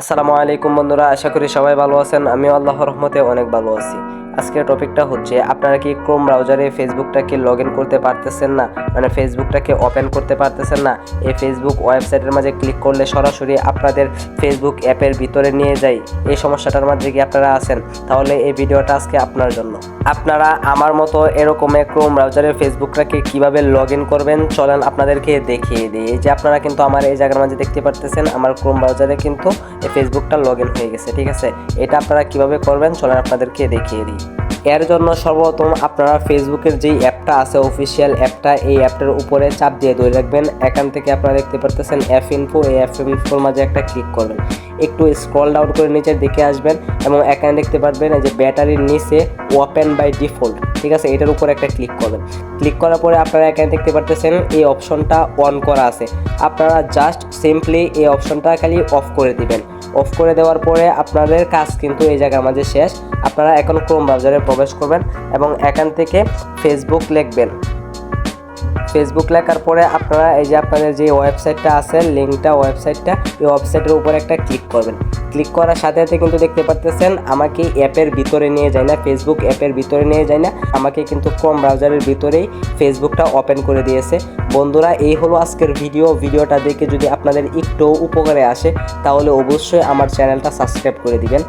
আসসালামু আলাইকুম বন্ধুরা আশা করি সবাই ভালো আছেন। আমি আল্লাহর রহমতে অনেক ভালো আছি। আজকের টপিকটা হচ্ছে, আপনারা কি ক্রোম ব্রাউজারে ফেসবুকটাকে লগ ইন করতে পারতেছেন না? মানে ফেসবুকটাকে ওপেন করতে পারতেছেন না? এই ফেসবুক ওয়েবসাইটের মাঝে ক্লিক করলে সরাসরি আপনাদের ফেসবুক অ্যাপের ভিতরে নিয়ে যায়। এই সমস্যাটার মাঝে কি আপনারা আছেন? তাহলে এই ভিডিওটা আজকে আপনার জন্য। আপনারা আমার মতো এরকমে ক্রোম ব্রাউজারে ফেসবুকটাকে কীভাবে লগ ইন করবেন, চলেন আপনাদেরকে দেখিয়ে দিই। এই যে আপনারা কিন্তু আমার এই জায়গার মাঝে দেখতে পারতেছেন, আমার ক্রোম ব্রাউজারে কিন্তু এই ফেসবুকটা লগ ইন হয়ে গেছে, ঠিক আছে? এটা আপনারা কীভাবে করবেন, চলেন আপনাদেরকে দেখিয়ে দিই। এর জন্য সর্বপ্রথম আপনারা ফেসবুকের যেই অ্যাপটা আছে অফিসিয়াল অ্যাপটা, এই অ্যাপটার উপরে চাপ দিয়ে ধরে রাখবেন। এখান থেকে আপনারা দেখতে পারতেছেন অ্যাপ ইনফো এই অ্যাপ ইনফোর মাঝে একটা ক্লিক করবেন। একটু স্ক্রল ডাউন করে নিচে দেখে আসবেন এবং এখানে দেখতে পারবেন এই যে ব্যাটারির নিচে ওপেন বাই ডিফল্ট ঠিক আছে, এটার উপরে একটা ক্লিক করবেন। ক্লিক করার পরে আপনারা এখানে দেখতে পারতেছেন এই অপশনটা অন করা আছে। আপনারা জাস্ট সিম্পলি এই অপশনটা খালি অফ করে দিবেন। অফ করে দেওয়ার পরে আপনাদের কাজ কিন্তু এই জায়গার মাঝে শেষ। আপনারা এখন ক্রোম ব্রাউজারে প্রবেশ করবেন এবং এখান থেকে ফেসবুক লিখবেন। ফেসবুক লেখার পরে আপনারা এই যে আপনাদের যে ওয়েবসাইটটা আছে লিঙ্কটা ওয়েবসাইটটা এই ওয়েবসাইটের উপরে একটা ক্লিক করবেন। ক্লিক করার সাথে সাথে কিন্তু দেখতে পাচ্তেছেন আমাকে অ্যাপের ভিতরে নিয়ে যায় না ফেসবুক অ্যাপের ভিতরে নিয়ে যায় না, আমাকে কিন্তু কম ব্রাউজারের ভিতরেই ফেসবুকটা ওপেন করে দিয়েছে। বন্ধুরা, এই হলো আজকের ভিডিও ভিডিওটা দেখে যদি আপনাদের একটু উপকারে আসে, তাহলে অবশ্যই আমার চ্যানেলটা সাবস্ক্রাইব করে দিবেন।